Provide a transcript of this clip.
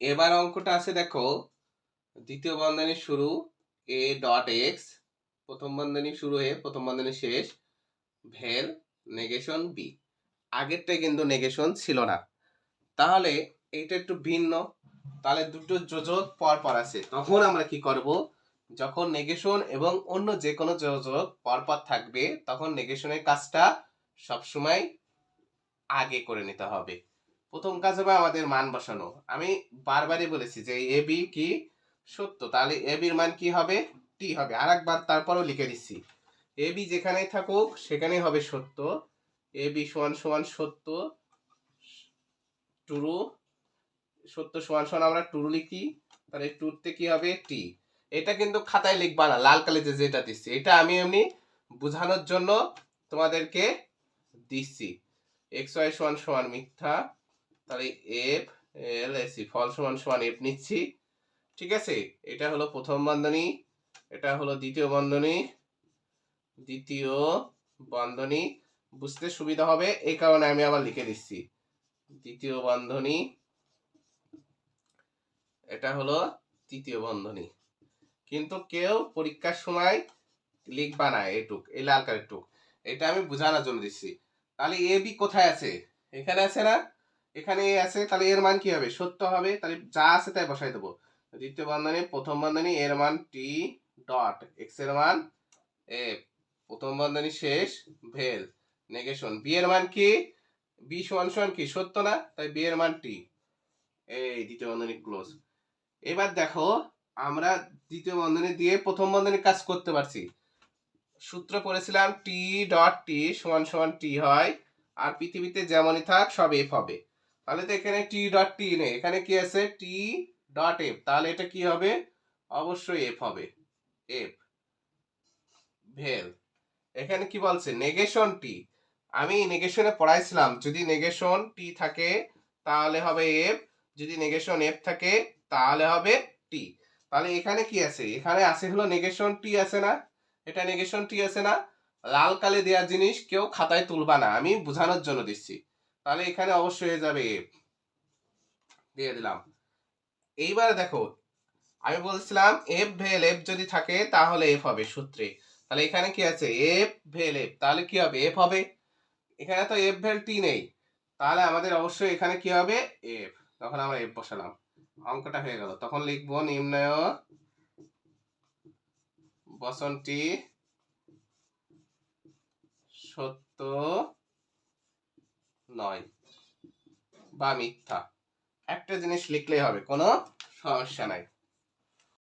এবার অঙ্কটা আছে দেখো, দ্বিতীয় বন্ধনী শুরু এ ডট এক্স প্রথম বন্ধনী শুরু হয়ে প্রথম বন্ধনী শেষ, ভেল নেগেশন বি আগেরটাই কিন্তু নেগেশন ছিল না। তাহলে এটা একটু ভিন্ন, তাহলে দুটো যোজক পর পর আছে তখন আমরা কি করব? যখন নেগেশন এবং অন্য যে কোনো যোজক পর পর থাকবে, তখন নেগেশনের কাজটা সবসময় আগে করে নিতে হবে। প্রথম কাজ হবে আমাদের মান বসানো। আমি বারবারই বলেছি যে এ বি কি সত্য? তাহলে এ বির মান কি হবে? টি হবে। আর একবার তারপরও লিখে দিচ্ছি। এ বি যেখানেই থাকুক, সেখানেই হবে সত্য। এ বি সমান সমান সত্য টুরু সত্য সমান সমান আমরা টুরু লিখি। তাহলে টুরতে কি হবে? টি এটা কিন্তু খাতায় লিখবা না, লাল কালিতে যেটা দিচ্ছি। এটা আমি এমনি বোঝানোর জন্য তোমাদেরকে দিচ্ছি। এক্স ওয়াই সমান সমান মিথ্যা। তাহলে এফ এল এসি ফল সমান সমান এফ নিচ্ছি। ঠিক আছে? এটা হলো প্রথম বন্ধনী, এটা হলো দ্বিতীয় বন্ধনী দ্বিতীয় বন্ধনী। বুঝতে সুবিধা হবে, এই কারণে আমি আবার লিখে দিচ্ছি। দ্বিতীয় বন্ধনী, এটা হলো তৃতীয় বন্ধনী। কিন্তু কেউ পরীক্ষার সময় লিখবা না এটুক এই লাল কালের টুক। এটা আমি বোঝানোর জন্য দিচ্ছি। তাহলে এ বি কোথায় আছে? এখানে আছে না? এখানে এ আছে, তাহলে এর মান কি হবে? সত্য হবে। তাহলে যা আছে তাই বসাই দেবো। দ্বিতীয় বন্ধনী, প্রথম বন্ধনী, এর মান টি ডট এক্সের মান এ প্রথম বন্ধনী শেষ, ভেল নেগেশন বি এর মান কি? বি সমান সমান কি? সত্য না? তাই বি এর মান টি এই দ্বিতীয় বন্ধনী ক্লোজ এবার দেখো, আমরা দ্বিতীয় বন্ধনী দিয়ে প্রথম বন্ধনীর কাজ করতে পারছি। সূত্র পড়েছিলাম টি ডট টি সমান সমান টি হয়, আর পৃথিবীতে যেমনই থাক সব এফ হবে। তাহলে তো এখানে টি ডট টি নেই। এখানে কি আছে? টি ডট এফ তাহলে এটা কি হবে? অবশ্যই এফ হবে। এফ ভেল। এখানে কি বলছে? নেগেশন টি আমি নেগেশনে পড়াইছিলাম। যদি নেগেশন টি থাকে, তাহলে হবে এফ যদি নেগেশন এফ থাকে, তাহলে হবে টি তাহলে এখানে কি আছে? এখানে আছে হলো নেগেশন টি আছে না? এটা নেগেশন টি আছে না? লাল কালে দেওয়ার জিনিস কেউ খাতায় তুলবা না। আমি বোঝানোর জন্য দিচ্ছি। তাহলে এখানে অবশ্যই হয়ে যাবে এফ দিয়ে দিলাম। এইবার দেখো, আমি বলছিলাম এফ ভেল এফ যদি থাকে, তাহলে এফ হবে সূত্রে। তাহলে এখানে কি আছে? এফ ভেল এফ তাহলে কি হবে? এফ হবে। এখানে তো এফ ভেল টি নেই। তাহলে আমাদের অবশ্যই এখানে কি হবে? এফ তখন আমরা এফ বসালাম। অঙ্কটা হয়ে গেল। তখন লিখব নিম্নয় বসনটি সত্য নয়। বা মিথ্যা। একটা জিনিস লিখলেই হবে কোনো সমস্যা নাই।